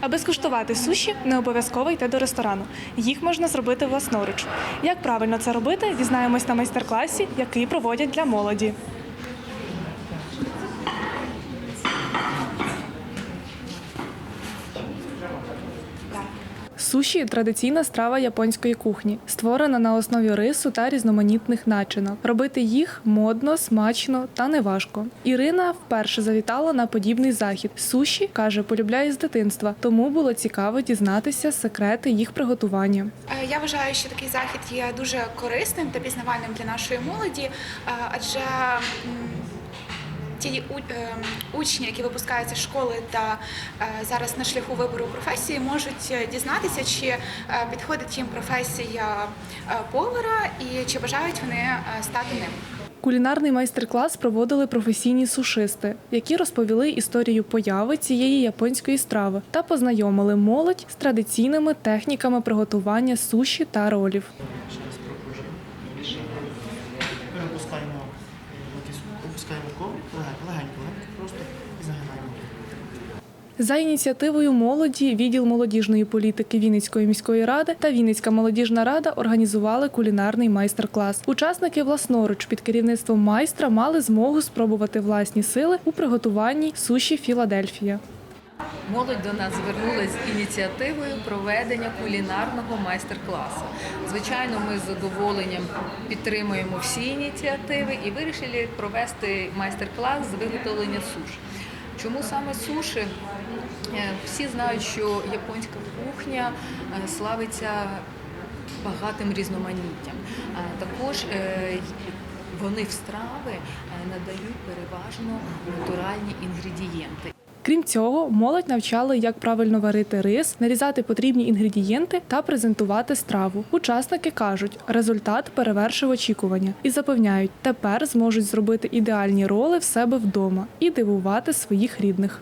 Аби скуштувати суші, не обов'язково йти до ресторану. Їх можна зробити власноруч. Як правильно це робити, дізнаємось на майстер-класі, який проводять для молоді. Суші традиційна страва японської кухні, створена на основі рису та різноманітних начинок. Робити їх модно, смачно та неважко. Ірина вперше завітала на подібний захід. Суші каже, полюбляє з дитинства, тому було цікаво дізнатися секрети їх приготування. Е, Я вважаю, що такий захід є дуже корисним та пізнавальним для нашої молоді, е, адже ті е, учні, які випускаються з школи та е, зараз на шляху вибору професії, можуть е, дізнатися, чи е, підходить їм професія повара і чи бажають вони стати ним. Кулінарний майстер-клас проводили професійні сушисти, які розповіли історію появи цієї японської страви та познайомили молодь з традиційними техніками приготування суші та ролів. Коврик, легенько, легенько, просто і загинаємо. За ініціативою молоді відділ молодіжної політики Вінницької міської ради та Вінницька молодіжна рада організували кулінарний майстер-клас. Учасники власноруч під керівництвом майстра мали змогу спробувати власні сили у приготуванні суші Філадельфія. Молодь до нас звернулася з ініціативою проведення кулінарного майстер-класу. Звичайно, ми з задоволенням підтримуємо всі ініціативи і вирішили провести майстер-клас з виготовлення суші. Чому саме суші? Е, Всі знають, що японська кухня е, славиться багатим різноманіттям. Також е, вони в страви надають переважно натуральні інгредієнти. Крім цього, молодь навчали, як правильно варити рис, нарізати потрібні інгредієнти та презентувати страву. Учасники кажуть, результат перевершив очікування і запевняють, тепер зможуть зробити ідеальні роли в себе вдома і дивувати своїх рідних.